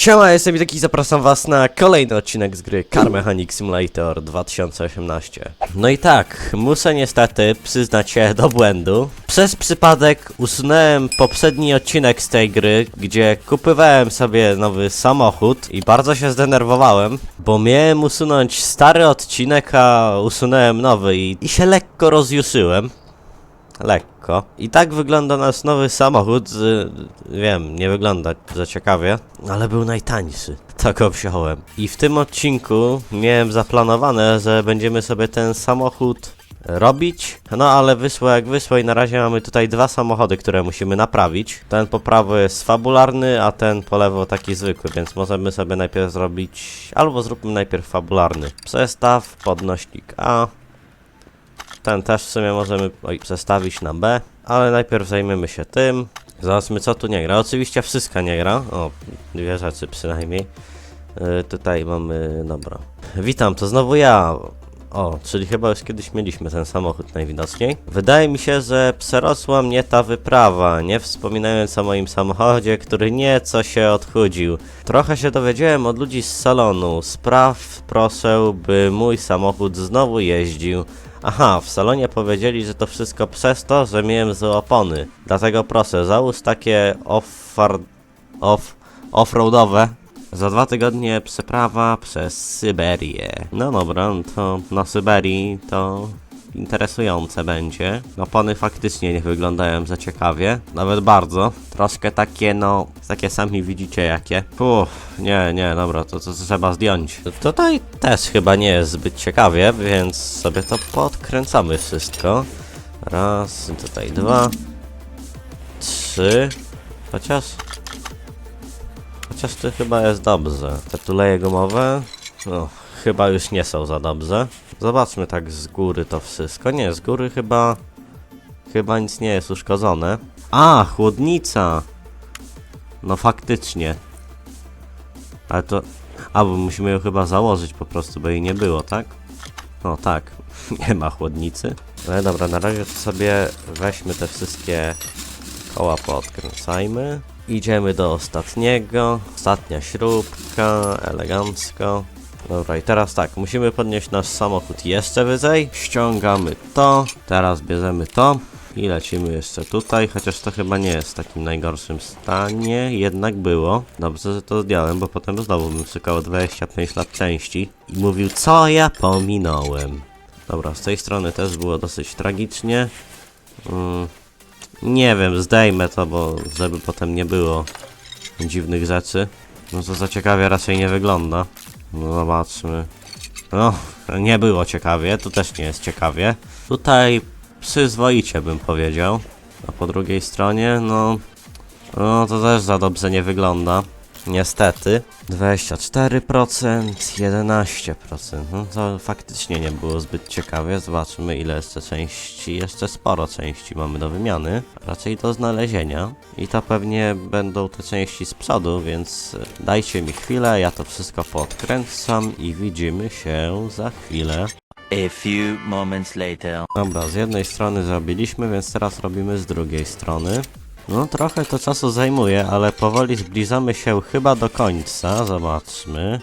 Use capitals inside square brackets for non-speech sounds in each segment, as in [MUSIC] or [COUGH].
Siema, jestem i zapraszam was na kolejny odcinek z gry Car Mechanic Simulator 2018. No i tak, muszę niestety przyznać się do błędu. Przez przypadek usunąłem poprzedni odcinek z tej gry, gdzie kupywałem sobie nowy samochód i bardzo się zdenerwowałem, bo miałem usunąć stary odcinek, a usunąłem nowy i, i się lekko rozjuszyłem. Lekko. I tak wygląda nasz nowy samochód. z- Wiem, nie wygląda za ciekawie, ale był najtańszy. Tak go wziąłem. I w tym odcinku miałem zaplanowane, że będziemy sobie ten samochód robić. No ale wyszło jak wyszło i na razie mamy tutaj dwa samochody, które musimy naprawić. Ten po prawo jest fabularny, a ten po lewo taki zwykły, więc możemy sobie najpierw zrobić... Albo zróbmy najpierw fabularny. Przestaw, podnośnik A, ten też w sumie możemy przestawić na B, ale najpierw zajmiemy się tym. Zobaczmy co tu nie gra. Oczywiście wszystko nie gra. O, dwie rzeczy przynajmniej. Yy, tutaj mamy, dobra. Witam, to znowu ja. O, czyli chyba już kiedyś mieliśmy ten samochód najwidoczniej. Wydaje mi się, że przerosła mnie ta wyprawa, nie wspominając o moim samochodzie, który nieco się odchudził. Trochę się dowiedziałem od ludzi z salonu. Spraw proszę, by mój samochód znowu jeździł. Aha, w salonie powiedzieli, że to wszystko przez to, że miałem złe opony. Dlatego proszę, załóż takie off off offroadowe. Za dwa tygodnie przeprawa przez Syberię. No dobra, no to na Syberii to interesujące będzie. Opony faktycznie nie wyglądają za ciekawie, nawet bardzo. Troszkę takie, no, takie sami widzicie jakie. Uff, nie, nie, dobra, to, to trzeba zdjąć. Tutaj też chyba nie jest zbyt ciekawie, więc sobie to podkręcamy wszystko. Raz, tutaj dwa, trzy, chociaż... Chociaż to chyba jest dobrze. Te tuleje gumowe, no, chyba już nie są za dobrze. Zobaczmy tak z góry to wszystko. Nie, z góry chyba... Chyba nic nie jest uszkodzone. A, chłodnica! No faktycznie. Ale to... A, bo musimy ją chyba założyć po prostu, bo jej nie było, tak? No tak, [LAUGHS] nie ma chłodnicy. Ale dobra, na razie to sobie weźmy te wszystkie koła poodkręcajmy. Idziemy do ostatniego. Ostatnia śrubka, elegancko. Dobra, i teraz tak, musimy podnieść nasz samochód jeszcze wyżej. Ściągamy to, teraz bierzemy to i lecimy jeszcze tutaj, chociaż to chyba nie jest w takim najgorszym stanie, jednak było. Dobrze, że to zdjąłem, bo potem znowu bym szukał 25 lat części i mówił, co ja pominąłem. Dobra, z tej strony też było dosyć tragicznie. Mm, nie wiem, zdejmę to, bo żeby potem nie było dziwnych rzeczy. No to za ciekawie raczej nie wygląda. No zobaczmy. No, nie było ciekawie, tu też nie jest ciekawie. Tutaj przyzwoicie bym powiedział. A po drugiej stronie, no... No to też za dobrze nie wygląda. Niestety. 24%, 11%. No to faktycznie nie było zbyt ciekawie. Zobaczmy ile jeszcze części, jeszcze sporo części mamy do wymiany. Raczej do znalezienia. I to pewnie będą te części z przodu, więc e, dajcie mi chwilę, ja to wszystko podkręcam i widzimy się za chwilę. A few moments later. Dobra, z jednej strony zrobiliśmy, więc teraz robimy z drugiej strony. No trochę to czasu zajmuje, ale powoli zbliżamy się chyba do końca. Zobaczmy.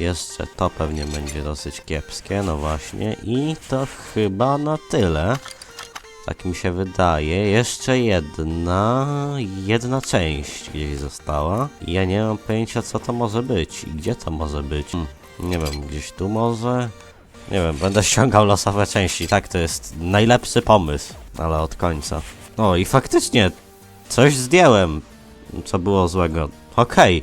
Jeszcze to pewnie będzie dosyć kiepskie, no właśnie. I to chyba na tyle. Tak mi się wydaje. Jeszcze jedna, jedna część gdzieś została. Ja nie mam pojęcia co to może być i gdzie to może być. Hmm, nie wiem, gdzieś tu może. Nie wiem, będę ściągał losowe części. Tak, to jest najlepszy pomysł, ale od końca. O, i faktycznie coś zdjąłem, co było złego. Okej.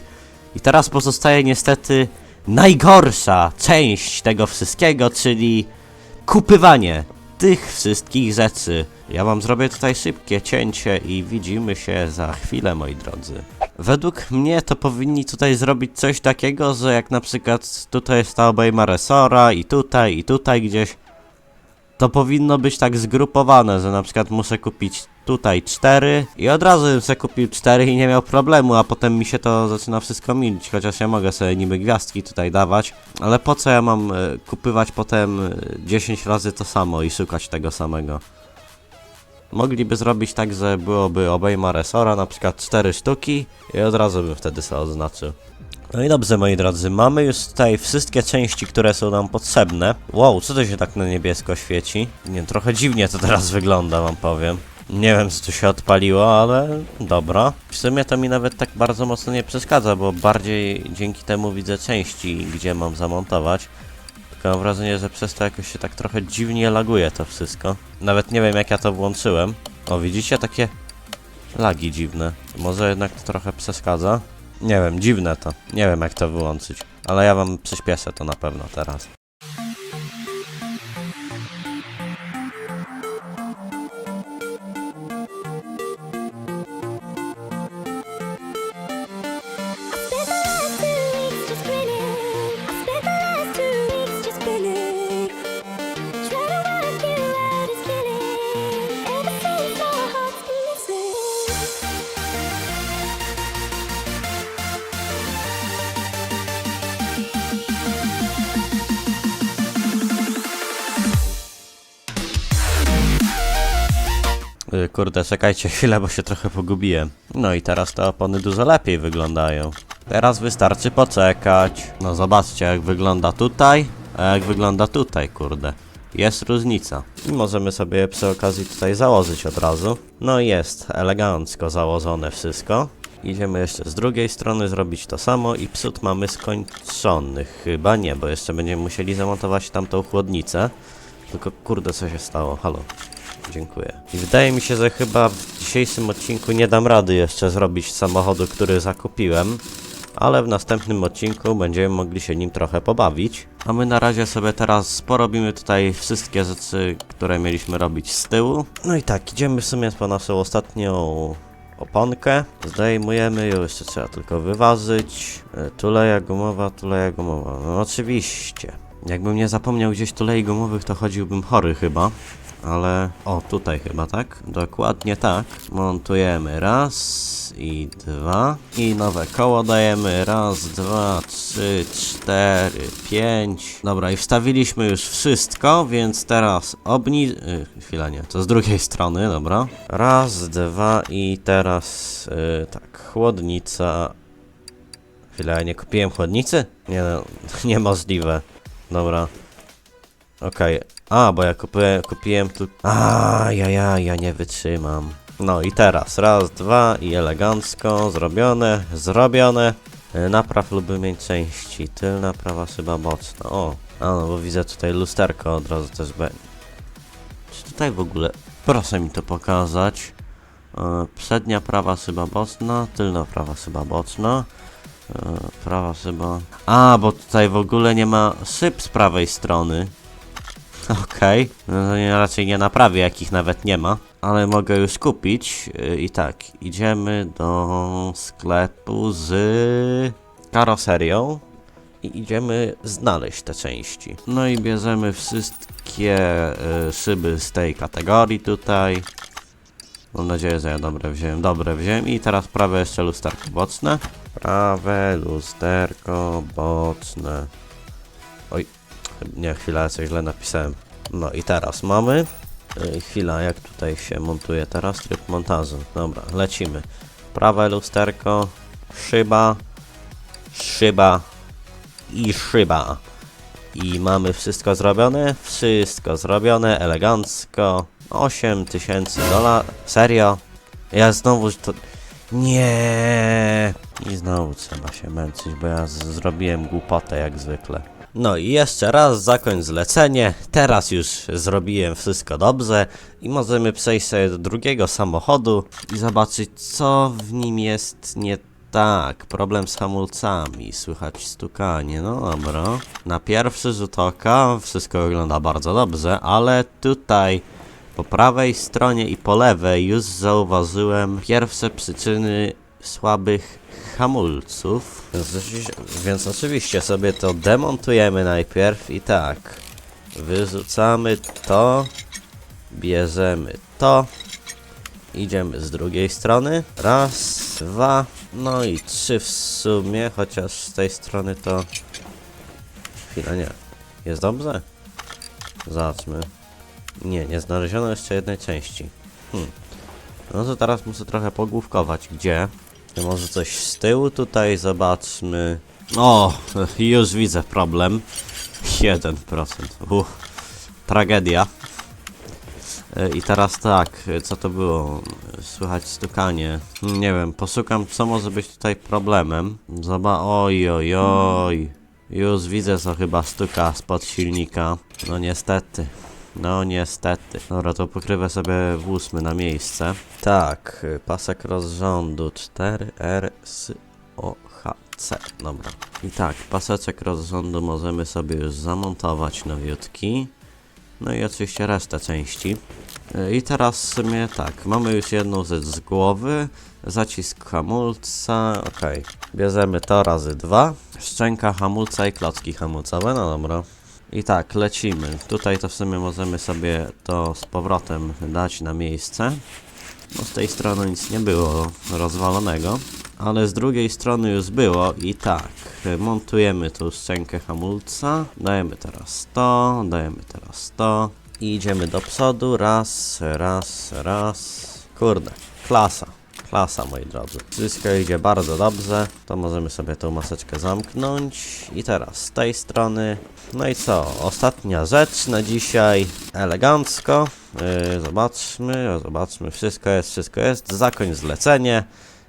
I teraz pozostaje niestety najgorsza część tego wszystkiego, czyli kupywanie tych wszystkich rzeczy. Ja wam zrobię tutaj szybkie cięcie i widzimy się za chwilę, moi drodzy. Według mnie to powinni tutaj zrobić coś takiego, że jak na przykład tutaj jest ta obejma resora i tutaj, i tutaj gdzieś, to powinno być tak zgrupowane, że na przykład muszę kupić tutaj cztery i od razu bym sobie kupił cztery i nie miał problemu, a potem mi się to zaczyna wszystko milić, chociaż ja mogę sobie niby gwiazdki tutaj dawać, ale po co ja mam e, kupywać potem e, 10 razy to samo i szukać tego samego? Mogliby zrobić tak, że byłoby obejma resora, na przykład 4 sztuki i od razu bym wtedy sobie oznaczył. No i dobrze, moi drodzy, mamy już tutaj wszystkie części, które są nam potrzebne. Wow, co to się tak na niebiesko świeci? Nie, trochę dziwnie to teraz wygląda, wam powiem. Nie wiem, co tu się odpaliło, ale dobra. W sumie to mi nawet tak bardzo mocno nie przeszkadza, bo bardziej dzięki temu widzę części, gdzie mam zamontować. Tylko mam wrażenie, że przez to jakoś się tak trochę dziwnie laguje to wszystko. Nawet nie wiem, jak ja to włączyłem. O, widzicie? Takie lagi dziwne. Może jednak to trochę przeszkadza? Nie wiem, dziwne to. Nie wiem, jak to wyłączyć. Ale ja wam przyspieszę to na pewno teraz. Kurde, czekajcie [LAUGHS] chwilę, bo się trochę pogubiłem. No i teraz te opony dużo lepiej wyglądają. Teraz wystarczy poczekać. No zobaczcie, jak wygląda tutaj, a jak wygląda tutaj, kurde. Jest różnica. I możemy sobie przy okazji tutaj założyć od razu. No i jest elegancko założone wszystko. Idziemy jeszcze z drugiej strony zrobić to samo i przód mamy skończony. Chyba nie, bo jeszcze będziemy musieli zamontować tamtą chłodnicę. Tylko kurde, co się stało? Halo. Dziękuję. I wydaje mi się, że chyba w dzisiejszym odcinku nie dam rady jeszcze zrobić samochodu, który zakupiłem. Ale w następnym odcinku będziemy mogli się nim trochę pobawić. A my na razie sobie teraz porobimy tutaj wszystkie rzeczy, które mieliśmy robić z tyłu. No i tak, idziemy w sumie po naszą ostatnią oponkę. Zdejmujemy ją, jeszcze trzeba tylko wyważyć. E, Tuleja gumowa, tuleja gumowa. No oczywiście. Jakbym nie zapomniał gdzieś tulei gumowych, to chodziłbym chory chyba. Ale... O, tutaj chyba, tak? Dokładnie tak. Montujemy raz i dwa. I nowe koło dajemy. Raz, dwa, trzy, cztery, pięć. Dobra, i wstawiliśmy już wszystko, więc teraz obni... Y, chwila, nie. To z drugiej strony, dobra. Raz, dwa i teraz... Y, tak, chłodnica... Chwila, ja nie kupiłem chłodnicy? Nie no, [LAUGHS] niemożliwe. Dobra. Okej. A, bo ja kupiłem, kupiłem tu... A, ja, ja, ja nie wytrzymam. No i teraz, raz, dwa i elegancko, zrobione, zrobione. E, Napraw lub wymień części, tylna, prawa szyba boczna. O, a no, bo widzę tutaj lusterko od razu też będzie. Czy tutaj w ogóle... Proszę mi to pokazać. E, Przednia prawa szyba boczna, tylna prawa szyba boczna. E, Prawa szyba... A, bo tutaj w ogóle nie ma szyb z prawej strony. Okej, no to nie, raczej nie naprawię, jakich nawet nie ma, ale mogę już kupić. Yy, I tak, idziemy do sklepu z karoserią i idziemy znaleźć te części. No i bierzemy wszystkie y, szyby z tej kategorii tutaj. Mam nadzieję, że ja dobre wziąłem. Dobre wziąłem i teraz prawe jeszcze lusterko boczne. Prawe lusterko boczne. Nie, chwila, coś źle napisałem. No i teraz mamy. Yy, chwila, jak tutaj się montuje teraz? Tryb montażu. Dobra, lecimy. Prawe lusterko, szyba, szyba i szyba. I mamy wszystko zrobione? Wszystko zrobione, elegancko. 8000 dolarów. Serio? Ja znowu to... Nie. I znowu trzeba się męczyć, bo ja zrobiłem głupotę jak zwykle. No i jeszcze raz zakończ zlecenie. Teraz już zrobiłem wszystko dobrze i możemy przejść sobie do drugiego samochodu i zobaczyć co w nim jest nie tak. Problem z hamulcami, słychać stukanie, no dobra. Na pierwszy rzut oka wszystko wygląda bardzo dobrze, ale tutaj po prawej stronie i po lewej już zauważyłem pierwsze przyczyny słabych hamulców. Więc, oczywiście- sobie to demontujemy najpierw i tak. Wyrzucamy to, bierzemy to, idziemy z drugiej strony. Raz, dwa, no i trzy w sumie, chociaż z tej strony to... Chwila, nie. Jest dobrze? Zobaczmy. Nie, nie znaleziono jeszcze jednej części. Hmm. No to teraz muszę trochę pogłówkować, gdzie? Może coś z tyłu tutaj zobaczmy. O, już widzę problem. 1%. Uff, tragedia. E, I teraz tak, co to było? Słychać stukanie. Nie wiem, posukam, co może być tutaj problemem. Zoba, oj, oj, oj. Już widzę, co chyba stuka spod silnika. No niestety. No niestety. Dobra, to pokrywę sobie włóżmy na miejsce. Tak, y, pasek rozrządu 4RSOHC. Dobra. I tak, paseczek rozrządu możemy sobie już zamontować nowiutki. No i oczywiście resztę części. Y, I teraz w sumie tak, mamy już jedną rzecz z głowy. Zacisk hamulca, okej. Bierzemy to razy dwa. Szczęka hamulca i klocki hamulcowe, no dobra. I tak, lecimy. Tutaj to w sumie możemy sobie to z powrotem dać na miejsce. No z tej strony nic nie było rozwalonego, ale z drugiej strony już było i tak, montujemy tu szczękę hamulca, dajemy teraz to, dajemy teraz to i idziemy do przodu, raz, raz, raz, kurde, klasa. Klasa, moi drodzy. Wszystko idzie bardzo dobrze. To możemy sobie tą maseczkę zamknąć. I teraz z tej strony. No i co? Ostatnia rzecz na dzisiaj. Elegancko. Yy, zobaczmy, zobaczmy. Wszystko jest, wszystko jest. Zakończ zlecenie.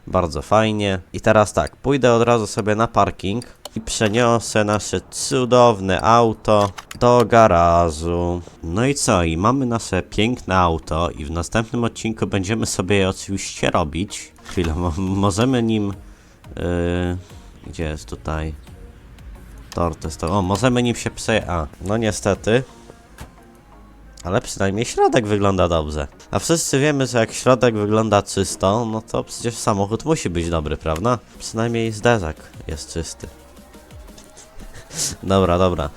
Bardzo fajnie. I teraz tak, pójdę od razu sobie na parking i przeniosę nasze cudowne auto do garażu. No i co? I mamy nasze piękne auto i w następnym odcinku będziemy sobie je oczywiście robić. Chwilę, mo możemy nim... Yy, gdzie jest tutaj? Tor testowy. O, możemy nim się prze... A, no niestety. Ale przynajmniej środek wygląda dobrze. A wszyscy wiemy, że jak środek wygląda czysto, no to przecież samochód musi być dobry, prawda? Przynajmniej zderzak jest czysty. Dobra, dobra.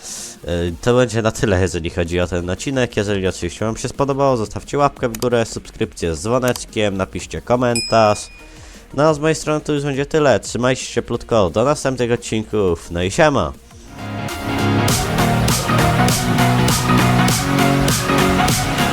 E, to będzie na tyle, jeżeli chodzi o ten odcinek. Jeżeli oczywiście Wam się spodobało, zostawcie łapkę w górę, subskrypcję z dzwoneczkiem, napiszcie komentarz. No a z mojej strony to już będzie tyle. Trzymajcie się plutko, do następnych odcinków. No i siema! We'll